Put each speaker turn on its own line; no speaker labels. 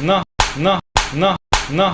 на, на, на, на,